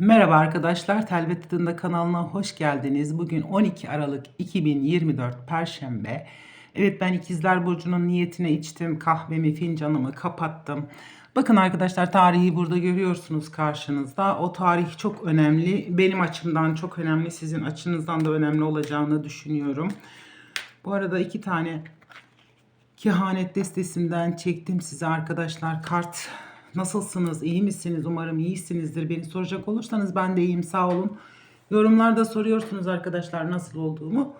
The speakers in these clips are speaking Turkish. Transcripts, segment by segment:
Merhaba arkadaşlar, Telvet Tadında kanalına hoş geldiniz. Bugün 12 Aralık 2024 Perşembe. Evet ben İkizler Burcu'nun niyetine içtim, kahvemi, fincanımı kapattım. Bakın arkadaşlar tarihi burada görüyorsunuz karşınızda. O tarih çok önemli. Benim açımdan çok önemli, sizin açınızdan da önemli olacağını düşünüyorum. Bu arada iki tane Kehanet destesinden çektim size arkadaşlar kart. Nasılsınız? İyi misiniz? Umarım iyisinizdir. Beni soracak olursanız ben de iyiyim sağ olun. Yorumlarda soruyorsunuz arkadaşlar nasıl olduğumu.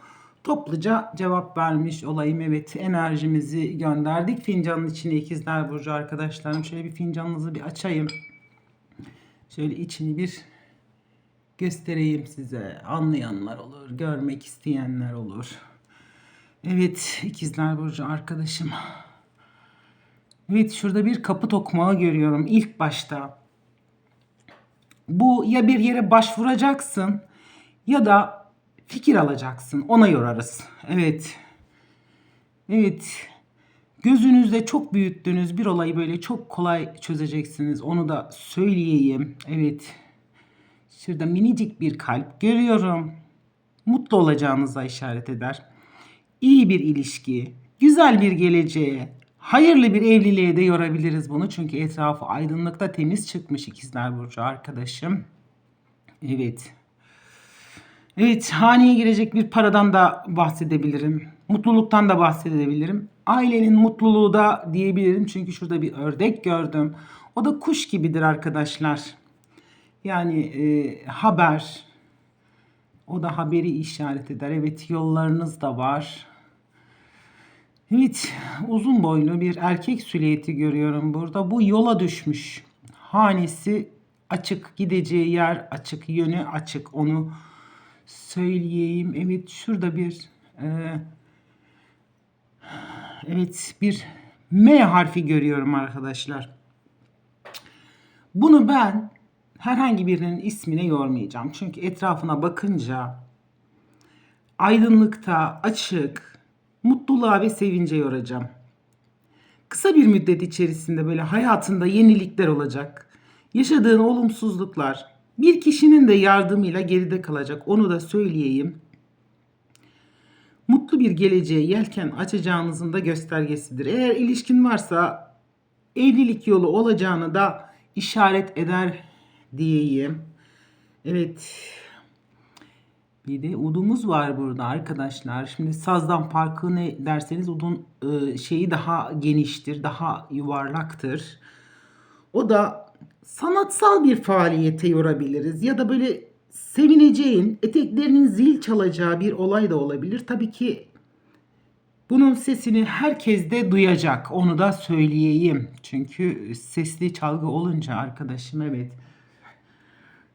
Topluca cevap vermiş olayım. Evet enerjimizi gönderdik. Fincanın içine ikizler burcu arkadaşlarım. Şöyle bir fincanınızı bir açayım. Şöyle içini bir göstereyim size. Anlayanlar olur, görmek isteyenler olur. Evet, ikizler burcu arkadaşım. Evet, şurada bir kapı tokmağı görüyorum ilk başta. Bu ya bir yere başvuracaksın ya da fikir alacaksın. Ona yorarız. Evet. Evet. Gözünüzde çok büyüttüğünüz bir olayı böyle çok kolay çözeceksiniz. Onu da söyleyeyim. Evet. Şurada minicik bir kalp görüyorum. Mutlu olacağınıza işaret eder iyi bir ilişki, güzel bir geleceğe, hayırlı bir evliliğe de yorabiliriz bunu. Çünkü etrafı aydınlıkta temiz çıkmış ikizler burcu arkadaşım. Evet. Evet, haneye girecek bir paradan da bahsedebilirim. Mutluluktan da bahsedebilirim. Ailenin mutluluğu da diyebilirim. Çünkü şurada bir ördek gördüm. O da kuş gibidir arkadaşlar. Yani e, haber, o da haberi işaret eder. Evet yollarınız da var. Evet uzun boylu bir erkek silüeti görüyorum burada. Bu yola düşmüş. Hanesi açık, gideceği yer açık, yönü açık. Onu söyleyeyim. Evet şurada bir e, evet bir M harfi görüyorum arkadaşlar. Bunu ben herhangi birinin ismine yormayacağım. Çünkü etrafına bakınca aydınlıkta, açık, mutluluğa ve sevince yoracağım. Kısa bir müddet içerisinde böyle hayatında yenilikler olacak. Yaşadığın olumsuzluklar bir kişinin de yardımıyla geride kalacak. Onu da söyleyeyim. Mutlu bir geleceğe yelken açacağınızın da göstergesidir. Eğer ilişkin varsa evlilik yolu olacağını da işaret eder diyeyim. Evet. Bir udumuz var burada arkadaşlar. Şimdi sazdan farkı ne derseniz udun e, şeyi daha geniştir, daha yuvarlaktır. O da sanatsal bir faaliyete yorabiliriz ya da böyle sevineceğin, eteklerinin zil çalacağı bir olay da olabilir. Tabii ki bunun sesini herkes de duyacak. Onu da söyleyeyim. Çünkü sesli çalgı olunca arkadaşım evet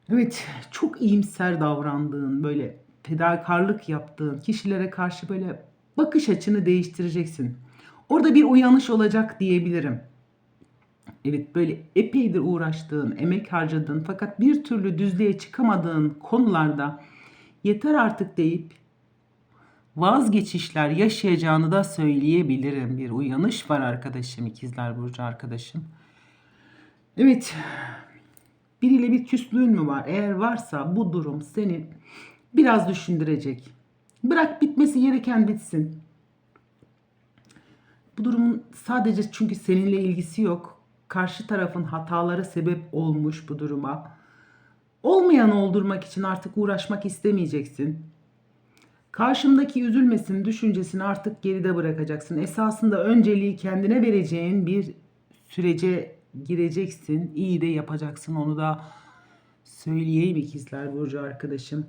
Evet, çok iyimser davrandığın, böyle fedakarlık yaptığın kişilere karşı böyle bakış açını değiştireceksin. Orada bir uyanış olacak diyebilirim. Evet böyle epeydir uğraştığın, emek harcadığın fakat bir türlü düzlüğe çıkamadığın konularda yeter artık deyip vazgeçişler yaşayacağını da söyleyebilirim. Bir uyanış var arkadaşım, ikizler burcu arkadaşım. Evet, Biriyle bir küslüğün mü var? Eğer varsa bu durum seni biraz düşündürecek. Bırak bitmesi gereken bitsin. Bu durumun sadece çünkü seninle ilgisi yok. Karşı tarafın hataları sebep olmuş bu duruma. Olmayan oldurmak için artık uğraşmak istemeyeceksin. Karşımdaki üzülmesin düşüncesini artık geride bırakacaksın. Esasında önceliği kendine vereceğin bir sürece gireceksin. İyi de yapacaksın. Onu da söyleyeyim ikizler Burcu arkadaşım.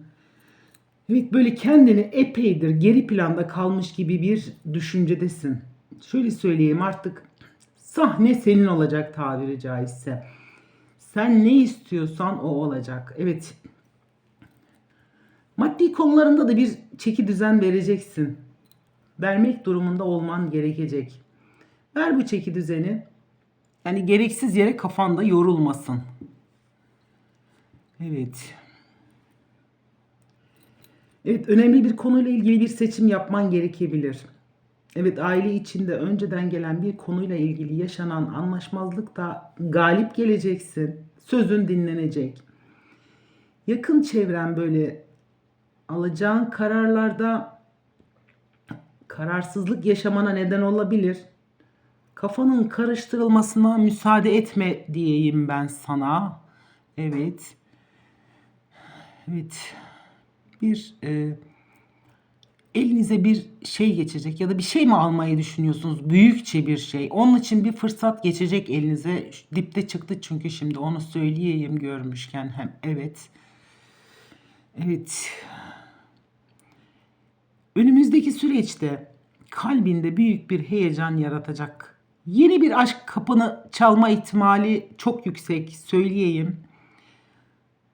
Evet böyle kendini epeydir geri planda kalmış gibi bir düşüncedesin. Şöyle söyleyeyim artık sahne senin olacak tabiri caizse. Sen ne istiyorsan o olacak. Evet. Maddi konularında da bir çeki düzen vereceksin. Vermek durumunda olman gerekecek. Ver bu çeki düzeni. Yani gereksiz yere kafanda yorulmasın. Evet. Evet önemli bir konuyla ilgili bir seçim yapman gerekebilir. Evet aile içinde önceden gelen bir konuyla ilgili yaşanan anlaşmazlıkta galip geleceksin. Sözün dinlenecek. yakın çevren böyle alacağın kararlarda kararsızlık yaşamana neden olabilir. Kafanın karıştırılmasına müsaade etme diyeyim ben sana. Evet. Evet. Bir e, elinize bir şey geçecek ya da bir şey mi almayı düşünüyorsunuz? Büyükçe bir şey. Onun için bir fırsat geçecek elinize. Dipte çıktı çünkü şimdi onu söyleyeyim görmüşken hem evet. Evet. Önümüzdeki süreçte kalbinde büyük bir heyecan yaratacak. Yeni bir aşk kapını çalma ihtimali çok yüksek söyleyeyim.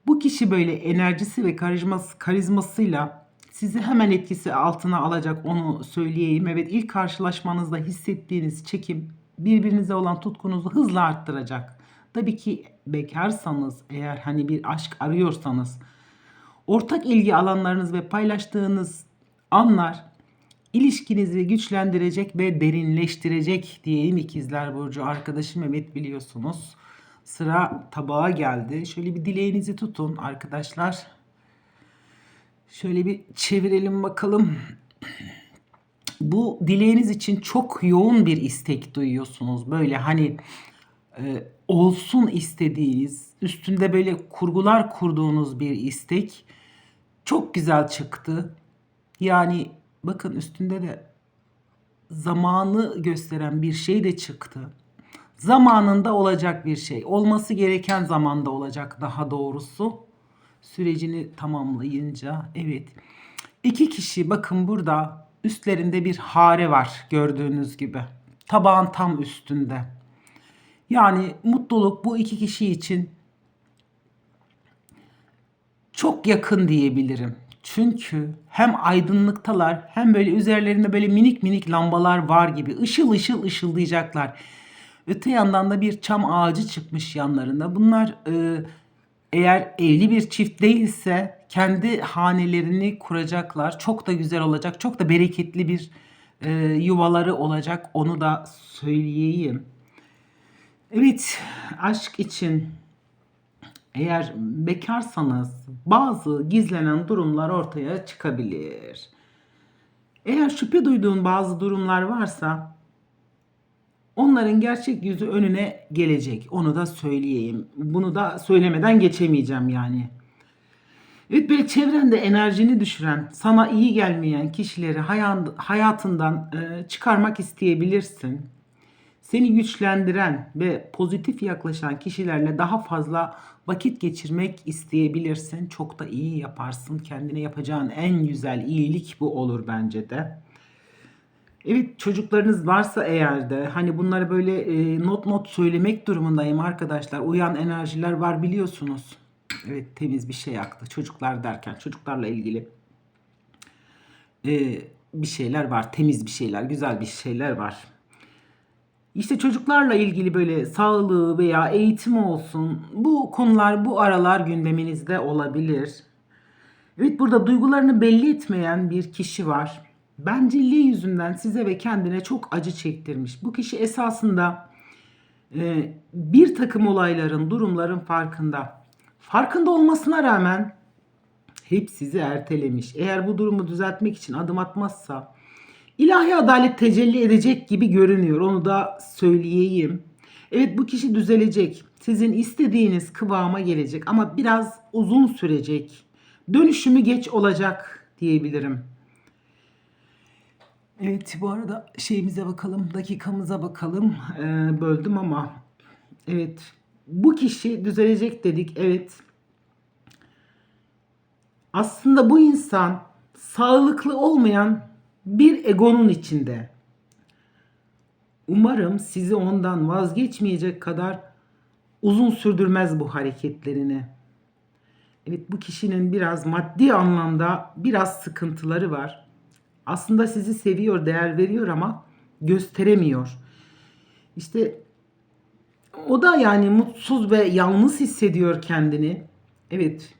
Bu kişi böyle enerjisi ve karizması, karizmasıyla sizi hemen etkisi altına alacak onu söyleyeyim. Evet ilk karşılaşmanızda hissettiğiniz çekim birbirinize olan tutkunuzu hızla arttıracak. Tabii ki bekarsanız eğer hani bir aşk arıyorsanız ortak ilgi alanlarınız ve paylaştığınız anlar ilişkinizi güçlendirecek ve derinleştirecek diyeyim ikizler burcu arkadaşım evet biliyorsunuz. Sıra tabağa geldi. Şöyle bir dileğinizi tutun arkadaşlar. Şöyle bir çevirelim bakalım. Bu dileğiniz için çok yoğun bir istek duyuyorsunuz. Böyle hani e, olsun istediğiniz, üstünde böyle kurgular kurduğunuz bir istek. Çok güzel çıktı. Yani bakın üstünde de zamanı gösteren bir şey de çıktı. Zamanında olacak bir şey. Olması gereken zamanda olacak daha doğrusu. Sürecini tamamlayınca evet. İki kişi bakın burada üstlerinde bir hare var gördüğünüz gibi. Tabağın tam üstünde. Yani mutluluk bu iki kişi için çok yakın diyebilirim. Çünkü hem aydınlıktalar hem böyle üzerlerinde böyle minik minik lambalar var gibi ışıl ışıl ışıldayacaklar. Öte yandan da bir çam ağacı çıkmış yanlarında. Bunlar e, eğer evli bir çift değilse kendi hanelerini kuracaklar. Çok da güzel olacak. Çok da bereketli bir e, yuvaları olacak. Onu da söyleyeyim. Evet, aşk için eğer bekarsanız bazı gizlenen durumlar ortaya çıkabilir. Eğer şüphe duyduğun bazı durumlar varsa onların gerçek yüzü önüne gelecek. Onu da söyleyeyim. Bunu da söylemeden geçemeyeceğim yani. Evet böyle çevrende enerjini düşüren, sana iyi gelmeyen kişileri hayat- hayatından e, çıkarmak isteyebilirsin. Seni güçlendiren ve pozitif yaklaşan kişilerle daha fazla vakit geçirmek isteyebilirsin. Çok da iyi yaparsın. Kendine yapacağın en güzel iyilik bu olur bence de. Evet çocuklarınız varsa eğer de hani bunları böyle e, not not söylemek durumundayım arkadaşlar. Uyan enerjiler var biliyorsunuz. Evet temiz bir şey aktı. Çocuklar derken çocuklarla ilgili e, bir şeyler var. Temiz bir şeyler, güzel bir şeyler var. İşte çocuklarla ilgili böyle sağlığı veya eğitimi olsun. Bu konular bu aralar gündeminizde olabilir. Evet burada duygularını belli etmeyen bir kişi var. Bencilliği yüzünden size ve kendine çok acı çektirmiş. Bu kişi esasında e, bir takım olayların, durumların farkında. Farkında olmasına rağmen hep sizi ertelemiş. Eğer bu durumu düzeltmek için adım atmazsa ilahi adalet tecelli edecek gibi görünüyor. Onu da söyleyeyim. Evet bu kişi düzelecek. Sizin istediğiniz kıvama gelecek ama biraz uzun sürecek. Dönüşümü geç olacak diyebilirim. Evet bu arada şeyimize bakalım, dakikamıza bakalım. Ee, böldüm ama evet bu kişi düzelecek dedik. Evet. Aslında bu insan sağlıklı olmayan bir egonun içinde. Umarım sizi ondan vazgeçmeyecek kadar uzun sürdürmez bu hareketlerini. Evet bu kişinin biraz maddi anlamda biraz sıkıntıları var. Aslında sizi seviyor, değer veriyor ama gösteremiyor. İşte o da yani mutsuz ve yalnız hissediyor kendini. Evet.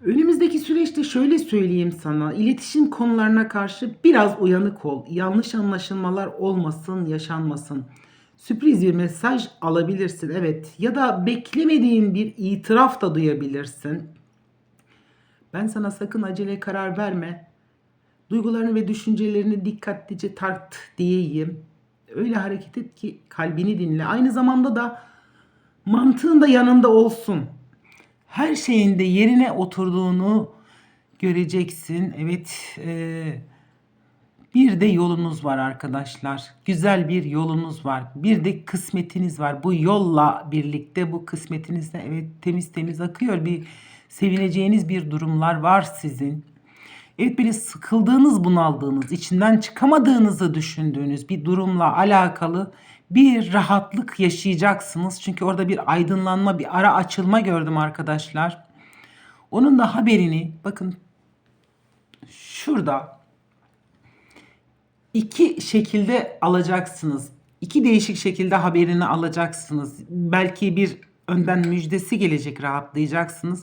Önümüzdeki süreçte şöyle söyleyeyim sana. iletişim konularına karşı biraz uyanık ol. Yanlış anlaşılmalar olmasın, yaşanmasın. Sürpriz bir mesaj alabilirsin. Evet. Ya da beklemediğin bir itiraf da duyabilirsin. Ben sana sakın acele karar verme. Duygularını ve düşüncelerini dikkatlice tart diyeyim. Öyle hareket et ki kalbini dinle. Aynı zamanda da mantığın da yanında olsun. Her şeyin de yerine oturduğunu göreceksin. Evet, e, bir de yolunuz var arkadaşlar. Güzel bir yolunuz var. Bir de kısmetiniz var. Bu yolla birlikte bu kısmetinizde evet temiz temiz akıyor. Bir sevineceğiniz bir durumlar var sizin. Evet böyle sıkıldığınız, bunaldığınız, içinden çıkamadığınızı düşündüğünüz bir durumla alakalı bir rahatlık yaşayacaksınız. Çünkü orada bir aydınlanma, bir ara açılma gördüm arkadaşlar. Onun da haberini bakın şurada iki şekilde alacaksınız. İki değişik şekilde haberini alacaksınız. Belki bir önden müjdesi gelecek, rahatlayacaksınız.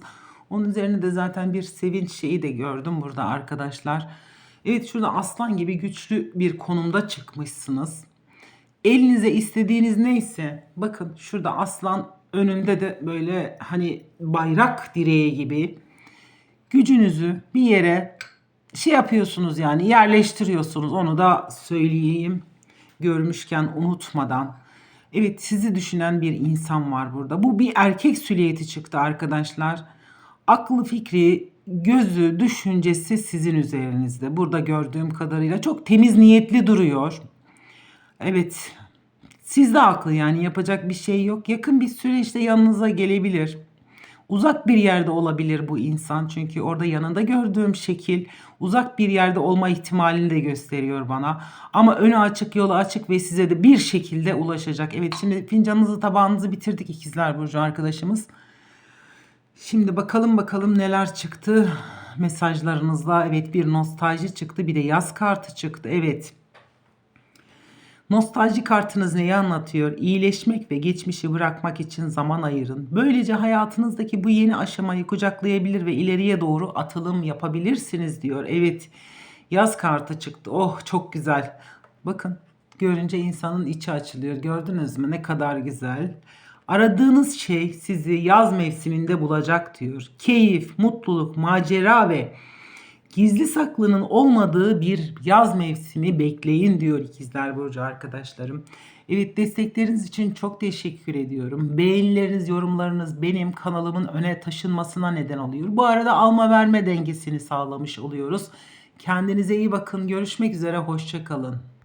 Onun üzerine de zaten bir sevinç şeyi de gördüm burada arkadaşlar. Evet şurada aslan gibi güçlü bir konumda çıkmışsınız. Elinize istediğiniz neyse bakın şurada aslan önünde de böyle hani bayrak direği gibi gücünüzü bir yere şey yapıyorsunuz yani yerleştiriyorsunuz onu da söyleyeyim görmüşken unutmadan. Evet sizi düşünen bir insan var burada. Bu bir erkek süliyeti çıktı arkadaşlar. Aklı fikri, gözü, düşüncesi sizin üzerinizde. Burada gördüğüm kadarıyla çok temiz niyetli duruyor. Evet sizde aklı yani yapacak bir şey yok. Yakın bir süreçte yanınıza gelebilir. Uzak bir yerde olabilir bu insan çünkü orada yanında gördüğüm şekil uzak bir yerde olma ihtimalini de gösteriyor bana. Ama önü açık, yolu açık ve size de bir şekilde ulaşacak. Evet şimdi fincanınızı tabağınızı bitirdik ikizler burcu arkadaşımız. Şimdi bakalım bakalım neler çıktı mesajlarınızda. Evet bir nostalji çıktı bir de yaz kartı çıktı. Evet. Nostalji kartınız neyi anlatıyor? İyileşmek ve geçmişi bırakmak için zaman ayırın. Böylece hayatınızdaki bu yeni aşamayı kucaklayabilir ve ileriye doğru atılım yapabilirsiniz diyor. Evet yaz kartı çıktı. Oh çok güzel. Bakın görünce insanın içi açılıyor. Gördünüz mü ne kadar güzel. Aradığınız şey sizi yaz mevsiminde bulacak diyor. Keyif, mutluluk, macera ve gizli saklının olmadığı bir yaz mevsimi bekleyin diyor ikizler burcu arkadaşlarım. Evet destekleriniz için çok teşekkür ediyorum. Beğenileriniz, yorumlarınız benim kanalımın öne taşınmasına neden oluyor. Bu arada alma verme dengesini sağlamış oluyoruz. Kendinize iyi bakın. Görüşmek üzere. Hoşçakalın.